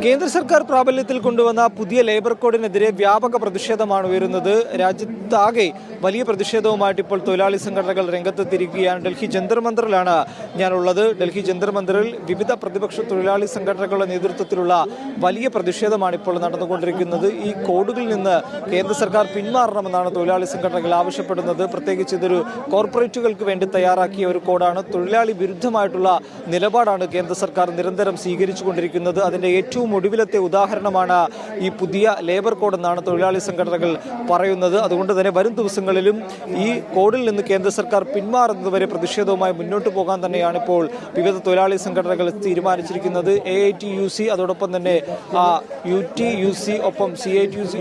കേന്ദ്ര സർക്കാർ പ്രാബല്യത്തിൽ കൊണ്ടുവന്ന പുതിയ ലേബർ കോഡിനെതിരെ വ്യാപക പ്രതിഷേധമാണ് ഉയരുന്നത്. രാജ്യത്താകെ വലിയ പ്രതിഷേധവുമായിട്ട് ഇപ്പോൾ തൊഴിലാളി സംഘടനകൾ രംഗത്തെത്തിയിരിക്കുകയാണ്. ഡൽഹി ജന്തർ മന്ദിറിലാണ് ഞാനുള്ളത്. ഡൽഹി ജന്തർ മന്ദിറിൽ വിവിധ പ്രതിപക്ഷ തൊഴിലാളി സംഘടനകളുടെ നേതൃത്വത്തിലുള്ള വലിയ പ്രതിഷേധമാണ് ഇപ്പോൾ നടന്നുകൊണ്ടിരിക്കുന്നത്. ഈ കോഡുകളിൽ നിന്ന് കേന്ദ്ര സർക്കാർ പിന്മാറണമെന്നാണ് തൊഴിലാളി സംഘടനകൾ ആവശ്യപ്പെടുന്നത്. പ്രത്യേകിച്ച് ഇതൊരു കോർപ്പറേറ്റുകൾക്ക് വേണ്ടി തയ്യാറാക്കിയ ഒരു കോഡാണ്. തൊഴിലാളി വിരുദ്ധമായിട്ടുള്ള നിലപാടാണ് കേന്ദ്ര സർക്കാർ നിരന്തരം സ്വീകരിച്ചുകൊണ്ടിരിക്കുന്നത്. അതിന്റെ ഏറ്റവും ഒടുവിലത്തെ ഉദാഹരണമാണ് ഈ പുതിയ ലേബർ കോഡ് എന്നാണ് തൊഴിലാളി സംഘടനകൾ പറയുന്നത്. അതുകൊണ്ട് തന്നെ വരും ദിവസങ്ങളിലും ഈ കോഡിൽ നിന്ന് കേന്ദ്ര സർക്കാർ പിന്മാറുന്നതുവരെ പ്രതിഷേധവുമായി മുന്നോട്ട് പോകാൻ തന്നെയാണ് ഇപ്പോൾ വിവിധ തൊഴിലാളി സംഘടനകൾ തീരുമാനിച്ചിരിക്കുന്നത്. A I T U C അതോടൊപ്പം തന്നെ യു ടി യു സി ഒപ്പം C I T U C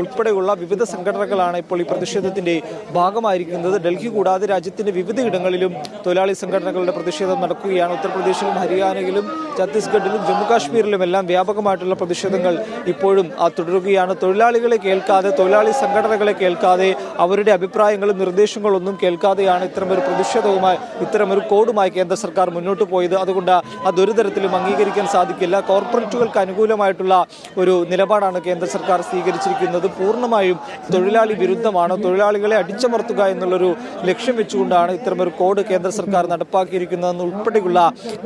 ഉൾപ്പെടെയുള്ള വിവിധ സംഘടനകളാണ് ഇപ്പോൾ ഈ പ്രതിഷേധത്തിന്റെ ഭാഗമായിരിക്കുന്നത്. ഡൽഹി കൂടാതെ രാജ്യത്തിന്റെ വിവിധ ഇടങ്ങളിലും തൊഴിലാളി സംഘടനകളുടെ പ്രതിഷേധം നടക്കുകയാണ്. ഉത്തർപ്രദേശിലും ഹരിയാനയിലും ഛത്തീസ്ഗഡിലും ജമ്മു കാശ്മീരിലും എല്ലാം വ്യാപകമായിട്ടുള്ള പ്രതിഷേധങ്ങൾ ഇപ്പോഴും തുടരുകയാണ്. തൊഴിലാളികളെ കേൾക്കാതെ തൊഴിലാളി സംഘടനകളെ കേൾക്കാതെ അവരുടെ അഭിപ്രായങ്ങളും നിർദ്ദേശങ്ങളും ഒന്നും കേൾക്കാതെയാണ് ഇത്തരമൊരു പ്രതിഷേധവുമായി ഇത്തരമൊരു കോഡുമായി കേന്ദ്ര സർക്കാർ മുന്നോട്ട് പോയത്. അതുകൊണ്ട് അതൊരു തരത്തിലും അംഗീകരിക്കാൻ സാധിക്കില്ല. കോർപ്പറേറ്റുകൾക്ക് അനുകൂലമായിട്ടുള്ള ഒരു നിലപാടാണ് കേന്ദ്ര സർക്കാർ സ്വീകരിച്ചിരിക്കുന്നത്. പൂർണമായും തൊഴിലാളി വിരുദ്ധമാണ്. തൊഴിലാളികളെ അടിച്ചമർത്തുക എന്നുള്ളൊരു ലക്ഷ്യം വെച്ചുകൊണ്ടാണ് ഇത്തരമൊരു കോഡ് കേന്ദ്ര സർക്കാർ നടപ്പാക്കിയിരിക്കുന്നതെന്ന് ഉൾപ്പെടെയുള്ള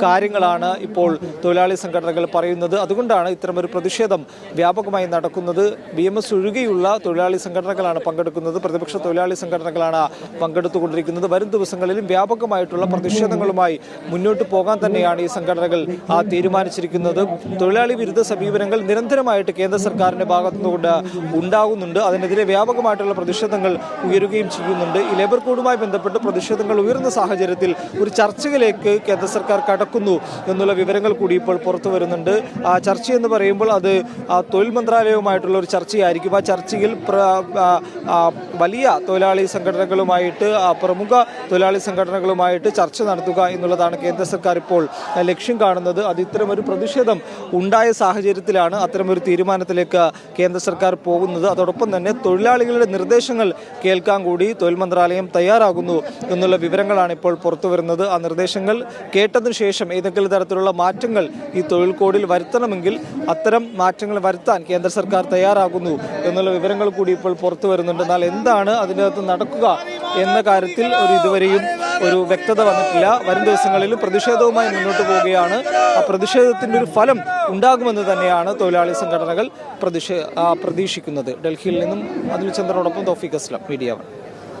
കാര്യങ്ങളാണ് ഇപ്പോൾ തൊഴിലാളി സംഘടനകൾ പറയുന്നത്. അതുകൊണ്ടാണ് ഇത്തരമൊരു പ്രതിഷേധം വ്യാപകമായി നടക്കുന്നത്. ബി എം എസ് ഒഴികെയുള്ള തൊഴിലാളി സംഘടനകളാണ് പങ്കെടുക്കുന്നത്. പ്രതിപക്ഷ തൊഴിലാളി സംഘടനകളാണ് പങ്കെടുത്തുകൊണ്ടിരിക്കുന്നത്. വരും ദിവസങ്ങളിലും വ്യാപകമായിട്ടുള്ള പ്രതിഷേധങ്ങളുമായി മുന്നോട്ട് പോകാൻ തന്നെയാണ് ഈ സംഘടനകൾ തീരുമാനിച്ചിരിക്കുന്നത്. തൊഴിലാളി വിരുദ്ധ സമീപനങ്ങൾ നിരന്തരമായിട്ട് കേന്ദ്ര സർക്കാരിന്റെ ഭാഗത്തുനിന്നുകൊണ്ട് ഉണ്ടാകുന്നുണ്ട്. അതിനെതിരെ വ്യാപകമായിട്ടുള്ള പ്രതിഷേധങ്ങൾ ഉയരുകയും ചെയ്യുന്നുണ്ട്. ഈ ലേബർ കോഡുമായി ബന്ധപ്പെട്ട് പ്രതിഷേധങ്ങൾ ഉയർന്ന സാഹചര്യത്തിൽ ഒരു ചർച്ചയിലേക്ക് കേന്ദ്ര സർക്കാർ കടക്കുന്നു എന്നുള്ള വിവരങ്ങൾ കൂടി ഇപ്പോൾ പുറത്തു വരുന്നുണ്ട്. ആ എന്ന് പറയുമ്പോൾ അത് തൊഴിൽ മന്ത്രാലയവുമായിട്ടുള്ള ഒരു ചർച്ചയായിരിക്കും. ആ ചർച്ചയിൽ വലിയ തൊഴിലാളി സംഘടനകളുമായിട്ട് പ്രമുഖ തൊഴിലാളി സംഘടനകളുമായിട്ട് ചർച്ച നടത്തുക എന്നുള്ളതാണ് കേന്ദ്ര സർക്കാർ ഇപ്പോൾ ലക്ഷ്യം കാണുന്നത്. അത് ഇത്തരമൊരു പ്രതിഷേധം ഉണ്ടായ സാഹചര്യത്തിലാണ് അത്തരമൊരു തീരുമാനത്തിലേക്ക് കേന്ദ്ര സർക്കാർ പോകുന്നത്. അതോടൊപ്പം തന്നെ തൊഴിലാളികളുടെ നിർദ്ദേശങ്ങൾ കേൾക്കാൻ കൂടി തൊഴിൽ മന്ത്രാലയം തയ്യാറാകുന്നു എന്നുള്ള വിവരങ്ങളാണ് ഇപ്പോൾ പുറത്തു വരുന്നത്. ആ നിർദ്ദേശങ്ങൾ കേട്ടതിനു ശേഷം ഏതെങ്കിലും തരത്തിലുള്ള മാറ്റങ്ങൾ ഈ തൊഴിൽ കോഡിൽ വരുത്തണമെങ്കിൽ അത്തരം മാറ്റങ്ങൾ വരുത്താൻ കേന്ദ്ര സർക്കാർ തയ്യാറാകുന്നു എന്നുള്ള വിവരങ്ങൾ കൂടി ഇപ്പോൾ പുറത്തു വരുന്നുണ്ട്. എന്നാൽ എന്താണ് അതിനകത്ത് നടക്കുക എന്ന കാര്യത്തിൽ ഒരു ഇതുവരെയും ഒരു വ്യക്തത വന്നിട്ടില്ല. വരും ദിവസങ്ങളിൽ പ്രതിഷേധവുമായി മുന്നോട്ട് പോവുകയാണ്. ആ പ്രതിഷേധത്തിന്റെ ഒരു ഫലം ഉണ്ടാകുമെന്ന് തന്നെയാണ് തൊഴിലാളി സംഘടനകൾ പ്രതീക്ഷിക്കുന്നത്. ഡൽഹിയിൽ നിന്നും അതിൽ ചന്ദ്രനോടൊപ്പം തോഫിക് അസ്ലം മീഡിയ വൺ.